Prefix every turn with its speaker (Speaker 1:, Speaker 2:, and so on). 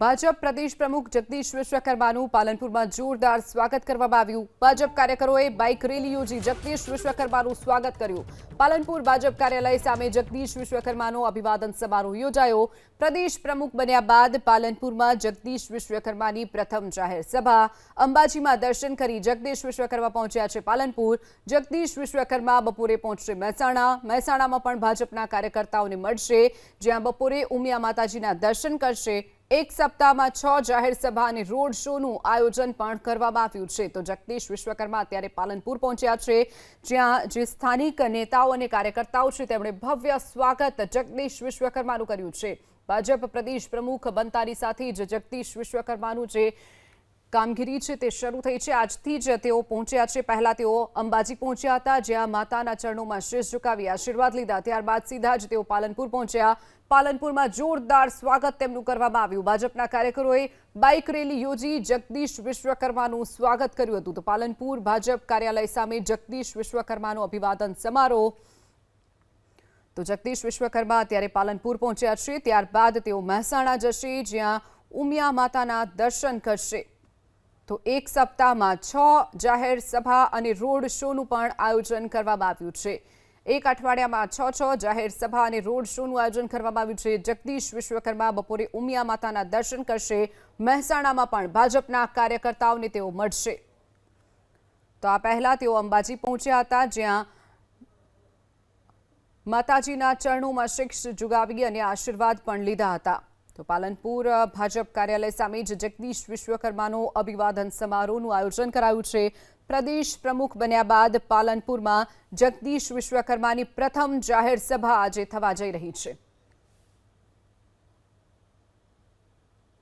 Speaker 1: ભાજપ પ્રદેશ પ્રમુખ જગદીશ વિશ્વકર્માનું પાલનપુરમાં જોરદાર સ્વાગત કરવામાં આવ્યું. ભાજપ કાર્યકરોએ બાઇક રેલી યોજી જગદીશ વિશ્વકર્માનું સ્વાગત કર્યું. પાલનપુર ભાજપ કાર્યાલય સામે જગદીશ વિશ્વકર્માનો અભિવાદન સમારોહ યોજાયો. પ્રદેશ પ્રમુખ બન્યા બાદ પાલનપુરમાં જગદીશ વિશ્વકર્માની પ્રથમ જાહેર સભા. અંબાજીમાં દર્શન કરી જગદીશ વિશ્વકર્મા પહોંચ્યા છે પાલનપુર. જગદીશ વિશ્વકર્મા બપોરે પહોંચશે મહેસાણા. મહેસાણામાં પણ ભાજપના કાર્યકર્તાઓને મળશે. જ્યાં બપોરે ઉમિયા માતાજીના દર્શન કરશે. એક સપ્તાહમાં છ જાહેર સભા અને રોડ શોનું આયોજન પણ કરવામાં આવ્યું છે. તો જગદીશ વિશ્વકર્મા અત્યારે પાલનપુર પહોંચ્યા છે. જ્યાં જે સ્થાનિક નેતાઓ અને કાર્યકર્તાઓ છે, તેમણે ભવ્ય સ્વાગત જગદીશ વિશ્વકર્માનું કર્યું છે. ભાજપ પ્રદેશ પ્રમુખ બનતાની સાથે જ જગદીશ વિશ્વકર્માનું જે કામગીરી છે તે શરૂ થઈ છે. આજથી જ તેઓ પહોંચ્યા છે. પહેલા તેઓ અંબાજી પહોંચ્યા હતા જ્યાં માતાના ચરણોમાં શીશ ઝુકાવી આશીર્વાદ લીધા. ત્યારબાદ સીધા જ તેઓ પાલનપુર પહોંચ્યા. પાલનપુરમાં જોરદાર સ્વાગત તેમનું કરવામાં આવ્યું. ભાજપના કાર્યકરોએ બાઇક રેલી યોજી જગદીશ વિશ્વકર્માનું સ્વાગત કર્યું હતું. તો પાલનપુર ભાજપ કાર્યાલય સામે જગદીશ વિશ્વકર્માનો અભિવાદન સમારોહ. તો જગદીશ વિશ્વકર્મા અત્યારે પાલનપુર પહોંચ્યા છે. ત્યારબાદ તેઓ મહેસાણા જશે, જ્યાં ઉમિયા માતાના દર્શન કરશે. તો એક સપ્તાહમાં છ જાહેર સભા અને રોડ શોનું પણ આયોજન કરવામાં આવ્યું છે. એક અઠવાડિયામાં છ છ જાહેર સભા અને રોડ શોનું આયોજન કરવામાં આવ્યું છે. જગદીશ વિશ્વકર્મા બપોરે ઉમિયા માતાના દર્શન કરશે. મહેસાણામાં પણ ભાજપના કાર્યકર્તાઓને તેઓ મળશે. તો આ પહેલા તેઓ અંબાજી પહોંચ્યા હતા, જ્યાં માતાજીના ચરણોમાં શિક્ષ જુગાવી અને આશીર્વાદ પણ લીધા હતા. તો પાલનપુર ભાજપ કાર્યાલય સામે જ જગદીશ વિશ્વકર્માનો અભિવાદન સમારોહનું આયોજન કરાયું છે. પ્રદેશ પ્રમુખ બન્યા બાદ પાલનપુરમાં જગદીશ વિશ્વકર્માની પ્રથમ જાહેર સભા આજે થવા જઈ રહી છે.